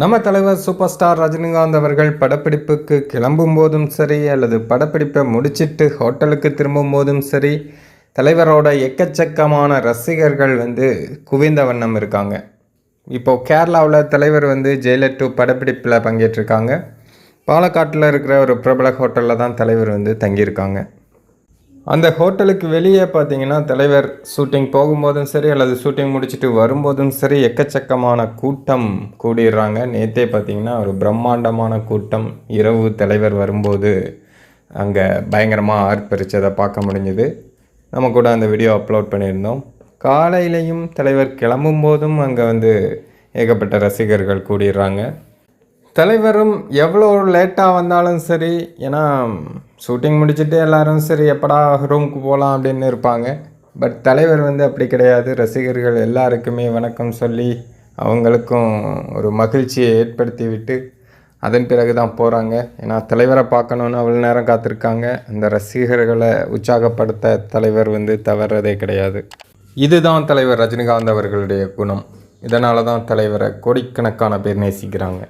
நம்ம தலைவர் super star Rajinikanth அவர்கள் படப்பிடிப்புக்கு கிளம்பும் போதும் சரி அல்லது படப்பிடிப்பை முடிச்சிட்டு ஹோட்டலுக்கு திரும்பும் போதும் சரி தலைவரோட எக்கச்சக்கமான ரசிகர்கள் வந்து குவிந்த வண்ணம் இருக்காங்க. இப்போது கேரளாவில் தலைவர் வந்து ஜெயிலர் டூ படப்பிடிப்பில் பங்கேற்றிருக்காங்க. பாலக்காட்டில் இருக்கிற ஒரு பிரபல ஹோட்டலில் தான் தலைவர் வந்து தங்கியிருக்காங்க. அந்த ஹோட்டலுக்கு வெளியே பார்த்தீங்கன்னா தலைவர் ஷூட்டிங் போகும்போதும் சரி அல்லது ஷூட்டிங் முடிச்சுட்டு வரும்போதும் சரி எக்கச்சக்கமான கூட்டம் கூடிடுறாங்க. நேற்றே பார்த்தீங்கன்னா ஒரு பிரம்மாண்டமான கூட்டம். இரவு தலைவர் வரும்போது அங்கே பயங்கரமாக ஆர்ப்பரிச்சதை பார்க்க முடிஞ்சுது. நம்ம கூட அந்த வீடியோ அப்லோட் பண்ணியிருந்தோம். காலையிலையும் தலைவர் கிளம்பும் போதும் அங்கே வந்து ஏகப்பட்ட ரசிகர்கள் கூடிடுறாங்க. தலைவரும் எவ்வளோ லேட்டாக வந்தாலும் சரி ஏன்னா ஷூட்டிங் முடிச்சுட்டு எல்லாரும் சரி எப்படா ரூமுக்கு போகலாம் அப்படின்னு இருப்பாங்க. பட் தலைவர் வந்து அப்படி கிடையாது. ரசிகர்கள் எல்லாருக்குமே வணக்கம் சொல்லி அவங்களுக்கும் ஒரு மகிழ்ச்சியை ஏற்படுத்தி விட்டு அதன் பிறகு தான் போகிறாங்க ஏன்னா தலைவரை பார்க்கணுன்னு அவ்வளோ நேரம் காத்திருக்காங்க. அந்த ரசிகர்களை உற்சாகப்படுத்த தலைவர் வந்து தவறதே கிடையாது. இதுதான் தலைவர் ரஜினிகாந்த் அவர்களுடைய குணம். இதனால தான் தலைவரை கோடிக்கணக்கான பேர் நேசிக்கிறாங்க.